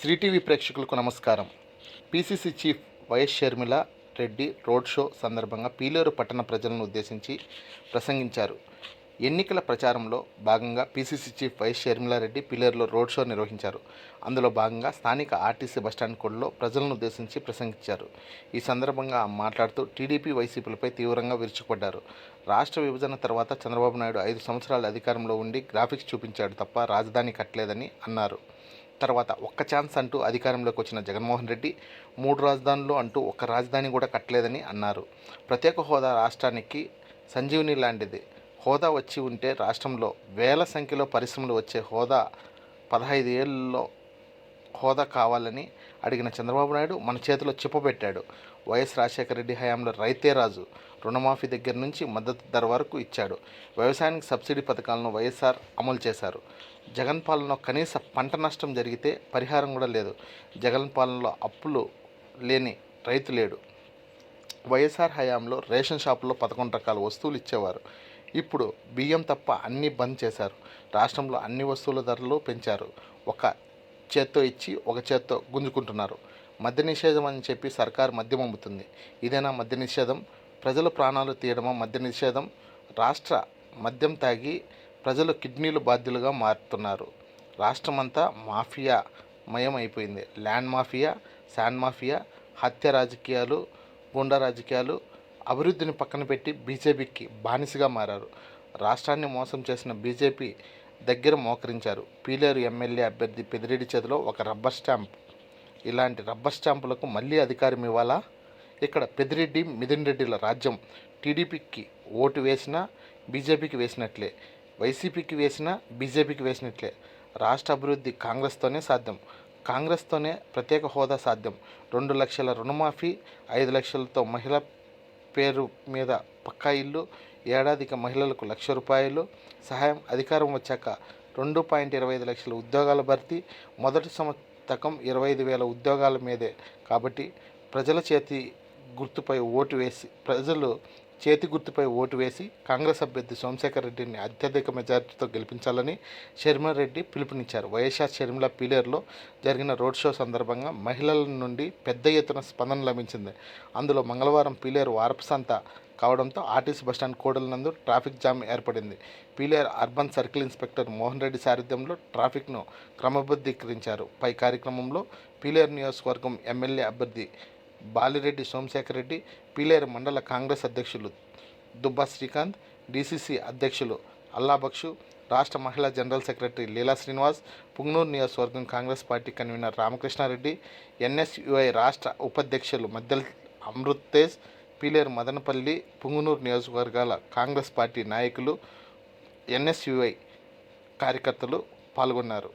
శ్రీటీవీ ప్రేక్షకులకు నమస్కారం. PCC chief YS Sharmila Reddy road show సందర్భంగా పీలేరు పట్టణ ప్రజలను ఉద్దేశించి ప్రసంగించారు. ఎన్నికల ప్రచారంలో భాగంగా పిసిసి చీఫ్ వైఎస్ షర్మిలారెడ్డి పిల్లర్లో రోడ్ షో నిర్వహించారు. అందులో భాగంగా స్థానిక ఆర్టీసీ బస్టాండ్ కోడ్లో ప్రజలను ఉద్దేశించి ప్రసంగించారు. ఈ సందర్భంగా మాట్లాడుతూ టీడీపీ వైసీపీలపై తీవ్రంగా విరుచుకుపడ్డారు. రాష్ట్ర విభజన తర్వాత చంద్రబాబు నాయుడు ఐదు సంవత్సరాలు అధికారంలో ఉండి గ్రాఫిక్స్ చూపించాడు తప్ప రాజధాని కట్టలేదని అన్నారు. తర్వాత ఒక్క ఛాన్స్ అంటూ అధికారంలోకి వచ్చిన జగన్మోహన్ రెడ్డి మూడు రాజధానులు అంటూ ఒక్క రాజధాని కూడా కట్టలేదని అన్నారు. ప్రత్యేక హోదా రాష్ట్రానికి సంజీవని లాంటిది. హోదా వచ్చి ఉంటే రాష్ట్రంలో వేల సంఖ్యలో పరిశ్రమలు వచ్చే హోదా పదహైదు ఏళ్ళలో హోదా కావాలని అడిగిన చంద్రబాబు నాయుడు మన చేతిలో చిప్పబెట్టాడు వైఎస్ రాజశేఖర రెడ్డి హయాంలో రైతే రాజు రుణమాఫీ దగ్గర నుంచి మద్దతు ధర వరకు ఇచ్చాడు. వ్యవసాయానికి సబ్సిడీ పథకాలను వైఎస్ఆర్ అమలు చేశారు. జగన్ పాలనలో కనీస పంట నష్టం జరిగితే పరిహారం కూడా లేదు. జగన్ పాలనలో అప్పులు లేని రైతు లేడు. వైఎస్ఆర్ హయాంలో రేషన్ షాపుల్లో పదకొండు రకాల వస్తువులు ఇచ్చేవారు. ఇప్పుడు బియ్యం తప్ప అన్నీ బంద్ చేశారు. రాష్ట్రంలో అన్ని వస్తువుల ధరలు పెంచారు. ఒక చేత్తో ఇచ్చి ఒక చేత్తో గుంజుకుంటున్నారు. మద్య నిషేధం అని చెప్పి సర్కారు మద్యం అమ్ముతుంది. ఇదేనా మద్య నిషేధం? ప్రజల ప్రాణాలు తీయడమా మద్య నిషేధం? రాష్ట్ర మద్యం తాగి ప్రజలు కిడ్నీలు బాధ్యులుగా మారుతున్నారు. రాష్ట్రమంతా మాఫియా మయం అయిపోయింది. ల్యాండ్ మాఫియా శాండ్ మాఫియా హత్య రాజకీయాలు గుండా రాజకీయాలు అభివృద్ధిని పక్కన పెట్టి బీజేపీకి బానిసగా మారారు. రాష్ట్రాన్ని మోసం చేసిన బీజేపీ దగ్గర మోకరించారు. పీలేరు ఎమ్మెల్యే అభ్యర్థి పెదిరెడ్డి చేతిలో ఒక రబ్బర్ స్టాంప్ ఇలాంటి రబ్బర్ స్టాంపులకు మళ్ళీ అధికారం ఇవ్వాలా? ఇక్కడ పెదిరెడ్డి మిథున్ రెడ్డిల రాజ్యం టీడీపీకి ఓటు వేసినా బీజేపీకి వేసినట్లే. వైసీపీకి వేసినా బీజేపీకి వేసినట్లే. రాష్ట్ర అభివృద్ధి కాంగ్రెస్తోనే సాధ్యం. కాంగ్రెస్తోనే ప్రత్యేక హోదా సాధ్యం. రెండు లక్షల రుణమాఫీ ఐదు లక్షలతో మహిళ పేరు మీద పక్కా ఇల్లు ఏడాదికి మహిళలకు లక్ష రూపాయలు సహాయం అధికారం వచ్చాక రెండు పాయింట్ ఇరవై ఐదు లక్షల ఉద్యోగాల భర్తీ మొదటి సంవత్సరం ఇరవై ఐదు వేల ఉద్యోగాల మీదే. కాబట్టి ప్రజల చేతి గుర్తుపై ఓటు వేసి ప్రజలు చేతి గుర్తుపై ఓటు వేసి కాంగ్రెస్ అభ్యర్థి సోమశేఖర్ రెడ్డిని అత్యధిక మెజార్టీతో గెలిపించాలని రెడ్డి పిలుపునిచ్చారు. వైఎస్ఆర్ షర్మిల పీలేరులో జరిగిన రోడ్ షో సందర్భంగా మహిళల నుండి పెద్ద ఎత్తున స్పందన లభించింది. అందులో మంగళవారం పీలేరు వారపసంత కావడంతో ఆర్టీసీ బస్టాండ్ కోడల నందు ట్రాఫిక్ జామ్ ఏర్పడింది. Pileru urban circle inspector Mohan Reddy సారథ్యంలో ట్రాఫిక్ను క్రమబద్ధీకరించారు. పై కార్యక్రమంలో పీలేరు నియోజకవర్గం ఎమ్మెల్యే అభ్యర్థి బాలిరెడ్డి సోమశేఖర్ రెడ్డి పీలేరు మండల కాంగ్రెస్ అధ్యక్షులు దుబ్బా శ్రీకాంత్ డీసీసీ అధ్యక్షులు అల్లాబక్షు రాష్ట్ర మహిళా జనరల్ సెక్రటరీ లీలా శ్రీనివాస్ పుంగనూరు నియోజకవర్గం Congress party convener Ramakrishna Reddy NSUI రాష్ట్ర ఉపాధ్యక్షులు మద్దెల అమృత్ తేజ్ పీలేరు మదనపల్లి పుంగునూరు నియోజకవర్గాల కాంగ్రెస్ పార్టీ నాయకులు ఎన్ఎస్యుఐ కార్యకర్తలు పాల్గొన్నారు.